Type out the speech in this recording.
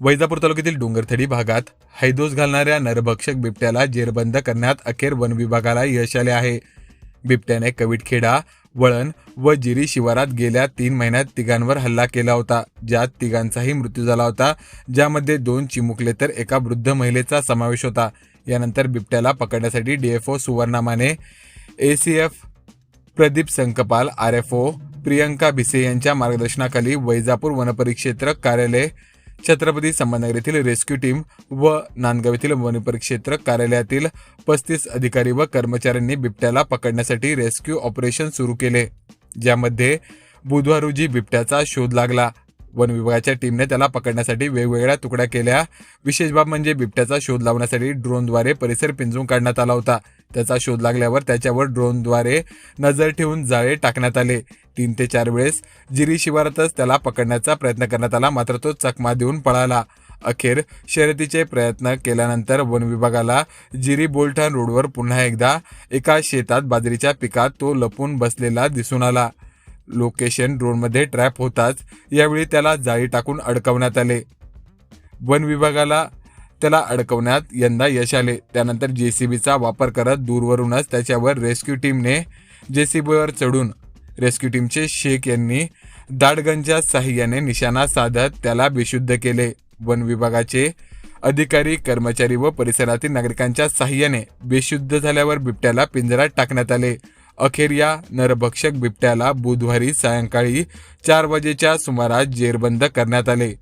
वैजापूर तालुक्यातील डोंगरथडी भागात हैदोस घालणाऱ्या नरभक्षक बिबट्याला जेरबंद करण्यात अखेर वन विभागाला यश आले आहे. बिबट्याने कविटखेडा वळण व जिरी शिवारात गेल्या तीन महिन्यात तिघांवर हल्ला केला होता. ज्यात तिघांचाही मृत्यू झाला होता. ज्यामध्ये दोन चिमुकले तर एका वृद्ध महिलेचा समावेश होता. यानंतर बिबट्याला पकडण्यासाठी DFO A C F Pradeep Sankpal R F O Priyanka Bhise यांच्या मार्गदर्शनाखाली वैजापूर वनपरिक्षेत्र कार्यालय छत्रपती संभाजीनगर येथील रेस्क्यू टीम व नांदगाव येथील वनपरिक्षेत्र कार्यालयातील पस्तीस अधिकारी व कर्मचाऱ्यांनी बिबट्याला पकडण्यासाठी रेस्क्यू ऑपरेशन सुरू केले ज्यामध्ये बुधवार रोजी बिबट्याचा शोध लागला. वन विभागाच्या टीमने त्याला पकडण्यासाठी वेगवेगळ्या तुकड्या केल्या. विशेष बाब म्हणजे बिबट्याचा शोध लावण्यासाठी ड्रोनद्वारे परिसर पिंजून काढण्यात आला होता. त्याचा शोध लागल्यावर त्याच्यावर ड्रोनद्वारे नजर ठेवून जाळे टाकण्यात आले. तीन ते चार वेळेस जिरी शिवारातच त्याला पकडण्याचा प्रयत्न करण्यात आला मात्र तो चकमा देऊन पळाला. अखेर शर्यतीचे प्रयत्न केल्यानंतर वन विभागाला जिरी बोलठाण रोडवर पुन्हा एकदा एका शेतात बाजरीच्या पिकात तो लपून बसलेला दिसून आला. लोकेशन ड्रोनमध्ये ट्रॅप होताच यावेळी त्याला जाळी टाकून अडकवण्यात आले. वन विभागाला त्याला अडकवण्यात यंदा यश आले. त्यानंतर जेसीबीचा वापर करत दूरवरूनच त्याच्यावर रेस्क्यू टीमने जेसीबीवर चढून रेस्क्यू टीमचे शेख यांनी दाडगंच्या साह्याने निशाणा साधत त्याला बेशुद्ध केले. वन विभागाचे अधिकारी कर्मचारी व परिसरातील नागरिकांच्या साह्याने बेशुद्ध झाल्यावर बिबट्याला पिंजऱ्यात टाकण्यात आले. अखेर या नरभक्षक बिबट्याला बुधवारी सायंकाळी चार वाजेच्या सुमारास जेरबंद करण्यात आले.